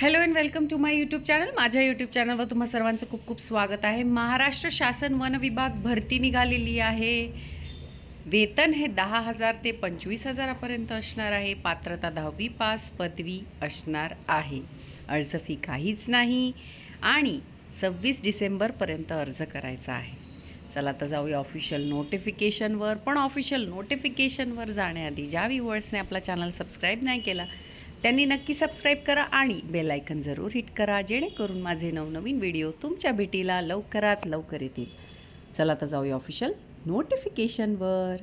Hello and welcome to my YouTube channel माझ्या YouTube चॅनलवर तुम्हा सर्वांचं खूप खूप स्वागत आहे. महाराष्ट्र शासन वन विभाग भरती निघालेली आहे. वेतन हे दहा हजार ते पंचवीस हजारापर्यंत असणार आहे. पात्रता दहावी पास पदवी असणार आहे. अर्ज फी काहीच नाही आणि सव्वीस डिसेंबरपर्यंत अर्ज करायचा आहे. चला तर जाऊया ऑफिशियल नोटिफिकेशनवर पण ऑफिशियल नोटिफिकेशनवर जाण्याआधी ज्या व्ह्युअर्सने आपला चॅनल सबस्क्राईब नाही केला त्यांनी नक्की सबस्क्राईब करा आणि बेलायकन जरूर हिट करा जेणेकरून माझे नवनवीन व्हिडिओ तुमच्या भेटीला लवकरात लवकर येतील. चला तर जाऊया ऑफिशियल नोटिफिकेशनवर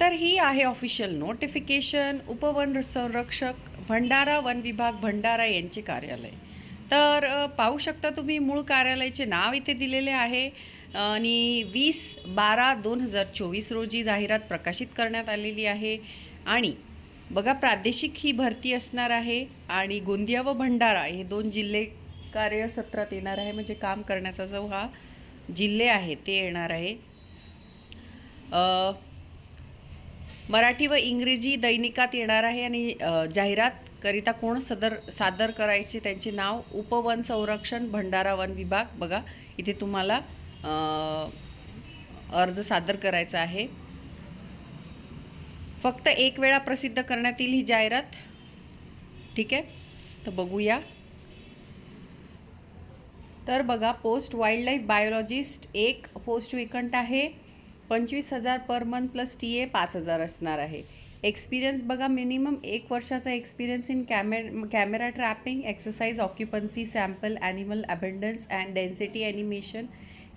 तर ही आहे ऑफिशियल नोटिफिकेशन उपवन संरक्षक भंडारा वन विभाग भंडारा यांचे कार्यालय. तर पाहू शकता तुम्ही मूळ कार्यालयाचे नाव इथे दिलेले आहे. आणि वीस बारा दोन हजार चोवीस रोजी जाहिरात प्रकाशित करण्यात आलेली आहे. आणि बघा प्रादेशिक ही भरती असणार आहे आणि गोंदिया व भंडारा हे दोन जिल्हे कार्यसत्रात येणार आहे. म्हणजे काम करण्याचा जो हा जिल्हे आहे ते येणार आहे. मराठी व इंग्रजी दैनिकात येणार आहे आणि जाहिरातकरिता कोण सदर सादर करायचे त्यांचे नाव? उपवन संरक्षण भंडारा वन विभाग. बघा इथे तुम्हाला अर्ज सादर करायचा आहे. फक्त एक वेळा प्रसिद्ध करण्यात येईल ही जाहिरात. ठीक आहे? तर बघूया. तर बघा पोस्ट वाईल्डलाईफ बायोलॉजिस्ट एक पोस्ट वेकंट आहे. पंचवीस हजार per month plus T A पाच हजार असणार आहे. एक्सपिरियन्स बघा मिनिमम एक वर्षाचा एक्सपिरियन्स इन कॅमे camera trapping exercise occupancy sample animal abundance and density animation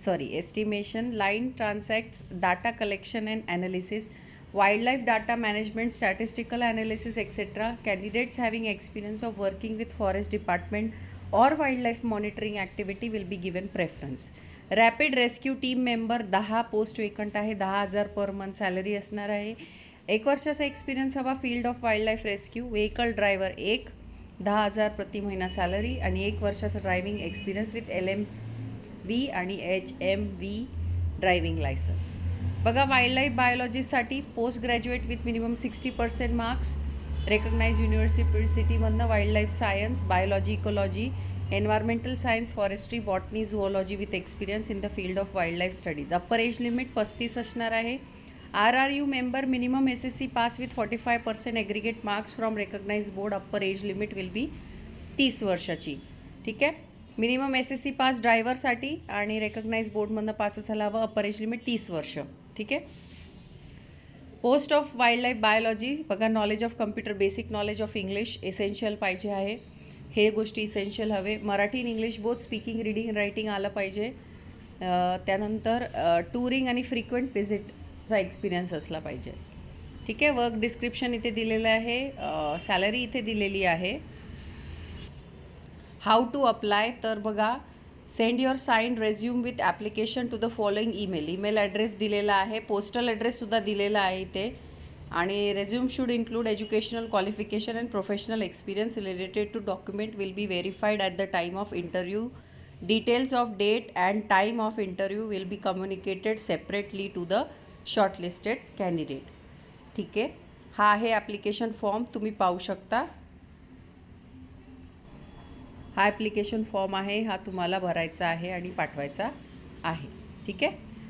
sorry estimation line transects data collection and analysis wildlife data management statistical analysis etcetera candidates having experience of working with forest department or wildlife monitoring activity will be given preference rapid rescue team member दहा post vacant आहे दहा हजार per month salary असणार आहे. एक वर्षाचा experience हवा field of wild life rescue vehicle driver एक दहा हजार प्रति महिना सॅलरी आणि एक वर्षाचा driving experience with L M V आणि H M V driving licence बघा wild life बायोलॉजीसाठी post graduate with minimum sixty percent marks recognise युनिव्हर्सिटीमधनं wild life science biology ecology environmental science forestry botany zoology with experience in the field of wild life studies upper age limit पस्तीस असणार आहे. R R U member minimum S S C pass with forty five percent aggregate marks from recognise board upper age limit will be तीस वर्षाची. ठीक आहे? Minimum S S C pass ड्रायव्हरसाठी आणि recognise बोर्डमधनं pass असायला हवं. अप्पर एज लिमिट तीस वर्ष. ठीक आहे? Post of wild life biology बघा knowledge of computer basic knowledge of English essential पाहिजे आहे. हे गोष्टी इसेन्शियल हवे. मराठी आणि English both speaking reading writing आलं पाहिजे. त्यानंतर टुरिंग आणि फ्रिक्वेंट व्हिजिटचा एक्सपिरियन्स असला पाहिजे. ठीक आहे? वर्क डिस्क्रिप्शन इथे दिलेलं आहे. सॅलरी इथे दिलेली आहे. हाऊ टू अप्लाय तर बघा send your sign resume with application to the following email email address दिलेला आहे. पोस्टल ॲड्रेससुद्धा दिलेला आहे इथे. आणि resume should include educational qualification and professional experience related to document will be verified at the time of interview details of date and time of interview will be communicated separately to the shortlisted candidate ठीक आहे? हा आहे application form तुम्ही पाहू शकता. हा application form आहे. हा तुम्हाला भरायचा आहे आणि पाठवायचा आहे. ठीक आहे?